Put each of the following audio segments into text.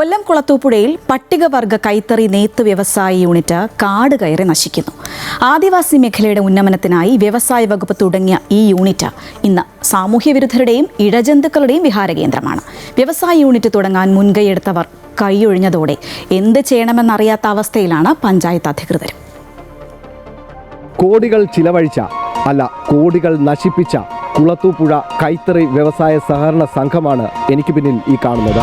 കൊല്ലം കുളത്തൂപ്പുഴയിൽ പട്ടികവർഗ കൈത്തറി നെയ്ത്ത് വ്യവസായ യൂണിറ്റ് കാട് കയറി നശിക്കുന്നു. ആദിവാസി മേഖലയുടെ ഉന്നമനത്തിനായി വ്യവസായ വകുപ്പ് തുടങ്ങിയ ഈ യൂണിറ്റ് ഇന്ന് സാമൂഹ്യ വിരുദ്ധരുടെയും ഇഴജന്തുക്കളുടെയും വിഹാരകേന്ദ്രമാണ് വ്യവസായ യൂണിറ്റ് തുടങ്ങാൻ മുൻകൈയെടുത്തവർ കൈയൊഴിഞ്ഞതോടെ എന്ത് ചെയ്യണമെന്നറിയാത്ത അവസ്ഥയിലാണ് പഞ്ചായത്ത് അധികൃതർ കോടികൾ ചിലവഴിച്ച അല്ല കോടികൾ നശിപ്പിച്ച കുളത്തൂപ്പുഴ കൈത്തറി വ്യവസായ സഹകരണ സംഘമാണ് എനിക്ക് പിന്നിൽ ഈ കാണുന്നത്.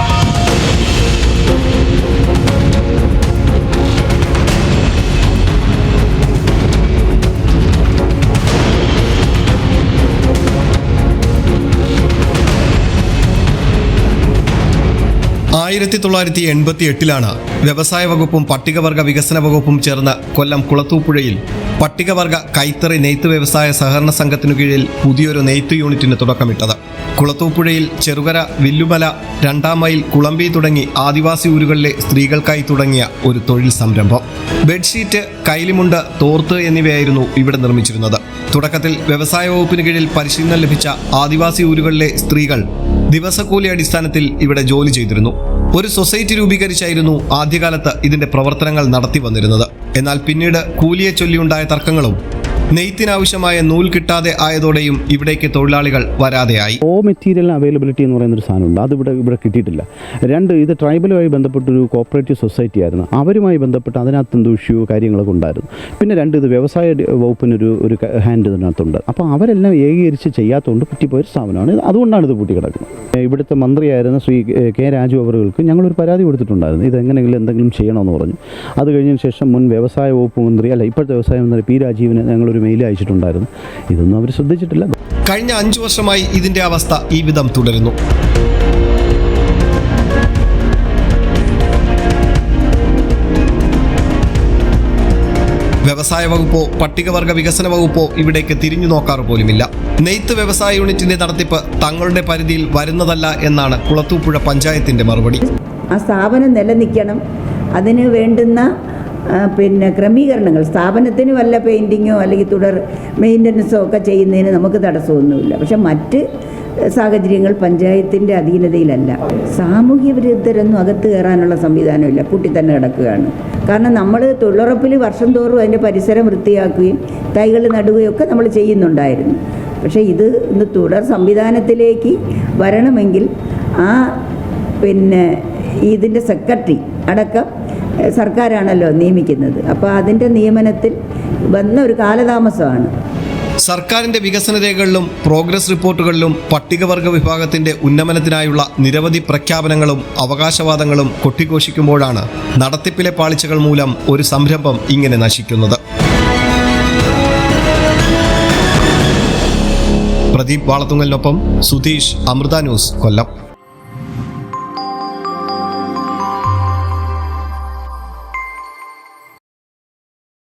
ആയിരത്തി തൊള്ളായിരത്തി എൺപത്തി എട്ടിലാണ് വ്യവസായ വകുപ്പും പട്ടികവർഗ വികസന വകുപ്പും ചേർന്ന് കൊല്ലം കുളത്തൂപ്പുഴയിൽ പട്ടികവർഗ കൈത്തറി നെയ്ത്ത് വ്യവസായ സഹകരണ സംഘത്തിനു കീഴിൽ പുതിയൊരു നെയ്ത്ത് യൂണിറ്റിന് തുടക്കമിട്ടത്. കുളത്തൂപ്പുഴയിൽ ചെറുകര വില്ലുമല രണ്ടാം മൈൽ കുളമ്പി തുടങ്ങി ആദിവാസി ഊരുകളിലെ സ്ത്രീകൾക്കായി തുടങ്ങിയ ഒരു തൊഴിൽ സംരംഭം. ബെഡ്ഷീറ്റ് കൈലിമുണ്ട് തോർത്ത് എന്നിവയായിരുന്നു ഇവിടെ നിർമ്മിച്ചിരുന്നത്. തുടക്കത്തിൽ വ്യവസായ വകുപ്പിന് കീഴിൽ പരിശീലനം ലഭിച്ച ആദിവാസി ഊരുകളിലെ സ്ത്രീകൾ ദിവസക്കൂലി അടിസ്ഥാനത്തിൽ ഇവിടെ ജോലി ചെയ്തിരുന്നു. ഒരു സൊസൈറ്റി രൂപീകരിച്ചായിരുന്നു ആദ്യകാലത്ത് ഇതിന്റെ പ്രവർത്തനങ്ങൾ നടത്തി വന്നിരുന്നത്. എന്നാൽ പിന്നീട് കൂലിയെ ചൊല്ലിയുണ്ടായ തർക്കങ്ങളും നെയ്ത്തിനാവശ്യമായ നൂൽ കിട്ടാതെ ആയതോടെയും ഇവിടേക്ക് തൊഴിലാളികൾ വരാതെയായി. ഓ മെറ്റീരിയൽ അവൈലബിലിറ്റി എന്ന് പറയുന്ന ഒരു സാധനമുണ്ട്. അത് ഇവിടെ ഇവിടെ കിട്ടിയിട്ടില്ല. രണ്ട് ഇത് ട്രൈബലുമായി ബന്ധപ്പെട്ടൊരു കോപ്പറേറ്റീവ് സൊസൈറ്റി ആയിരുന്നു. അവരുമായി ബന്ധപ്പെട്ട് അതിനകത്ത് എന്തോ ഇഷ്യൂ കാര്യങ്ങളൊക്കെ ഉണ്ടായിരുന്നു. പിന്നെ രണ്ട് ഇത് വ്യവസായ വകുപ്പിനൊരു ഒരു ഹാൻഡ് ഇതിനകത്തുണ്ട്. അപ്പോൾ അവരെല്ലാം ഏകീകരിച്ച് ചെയ്യാത്തതുകൊണ്ട് പറ്റിപ്പോയൊരു സ്ഥാപനമാണ് അതുകൊണ്ടാണ് ഇത് പൂട്ടി കിടക്കുന്നത് ഏ, ഇവിടുത്തെ മന്ത്രിയായിരുന്ന ശ്രീ കെ രാജു അവറുകൾക്ക് ഞങ്ങളൊരു പരാതി കൊടുത്തിട്ടുണ്ടായിരുന്നു. ഇതെങ്ങനെയെങ്കിലും എന്തെങ്കിലും ചെയ്യണമെന്ന് പറഞ്ഞു. അത് കഴിഞ്ഞതിന് ശേഷം മുൻ വ്യവസായ വകുപ്പ് മന്ത്രി അല്ല ഇപ്പോഴത്തെ വ്യവസായ മന്ത്രി പി രാജീവിന് ഞങ്ങളൊരു മെയിൽ അയച്ചിട്ടുണ്ടായിരുന്നു. ഇതൊന്നും അവർ ശ്രദ്ധിച്ചിട്ടില്ല. കഴിഞ്ഞ അഞ്ചു വർഷമായി ഇതിന്റെ അവസ്ഥ ഈ വിധം തുടരുന്നു. വ്യവസായ വകുപ്പോ പട്ടികവർഗ വികസന വകുപ്പോ ഇവിടേക്ക് തിരിഞ്ഞു നോക്കാറ് പോലുമില്ല. നെയ്ത്ത് വ്യവസായ യൂണിറ്റിന്റെ നടത്തിപ്പ് തങ്ങളുടെ പരിധിയിൽ വരുന്നതല്ല എന്നാണ് കുളത്തൂപ്പുഴ പഞ്ചായത്തിന്റെ മറുപടി. ആ സ്ഥാപനം നിലനിൽക്കണം. അതിന് വേണ്ടുന്ന പിന്നെ ക്രമീകരണങ്ങൾ സ്ഥാപനത്തിന് വല്ല പെയിന്റിങ്ങോ അല്ലെങ്കിൽ തുടർ മെയിന്റനൻസോ ഒക്കെ ചെയ്യുന്നതിന് നമുക്ക് തടസ്സമൊന്നുമില്ല. പക്ഷെ മറ്റ് സാഹചര്യങ്ങൾ പഞ്ചായത്തിന്റെ അധീനതയിലല്ല. സാമൂഹ്യ വിരുദ്ധരൊന്നും അകത്ത് കയറാനുള്ള സംവിധാനമില്ല. പൂട്ടി തന്നെ കിടക്കുകയാണ്. കാരണം നമ്മൾ തൊഴിലുറപ്പിൽ വർഷം തോറും അതിന്റെ പരിസരം വൃത്തിയാക്കുകയും തൈകൾ നടുകയും ഒക്കെ നമ്മൾ ചെയ്യുന്നുണ്ടായിരുന്നു. പക്ഷേ ഇത് ഇന്ന് തുടർ സംവിധാനത്തിലേക്ക് വരണമെങ്കിൽ ആ പിന്നെ ഇതിന്റെ സെക്രട്ടറി അടക്കം സർക്കാരാണല്ലോ നിയമിക്കുന്നത്. അപ്പോൾ അതിന്റെ നിയമനത്തിൽ വന്ന ഒരു കാലതാമസമാണ്. സർക്കാരിന്റെ വികസന രേഖകളിലും പ്രോഗ്രസ് റിപ്പോർട്ടുകളിലും പട്ടികവർഗ വിഭാഗത്തിന്റെ ഉന്നമനത്തിനായുള്ള നിരവധി പ്രഖ്യാപനങ്ങളും അവകാശവാദങ്ങളും കൊട്ടിഘോഷിക്കുമ്പോഴാണ് നടത്തിപ്പിലെ പാളിച്ചകൾ മൂലം ഒരു സംരംഭം ഇങ്ങനെ നശിക്കുന്നത്. പ്രദീപ് വാളത്തുങ്ങലിനൊപ്പം സുധീഷ് അമൃത ന്യൂസ് കൊല്ലം.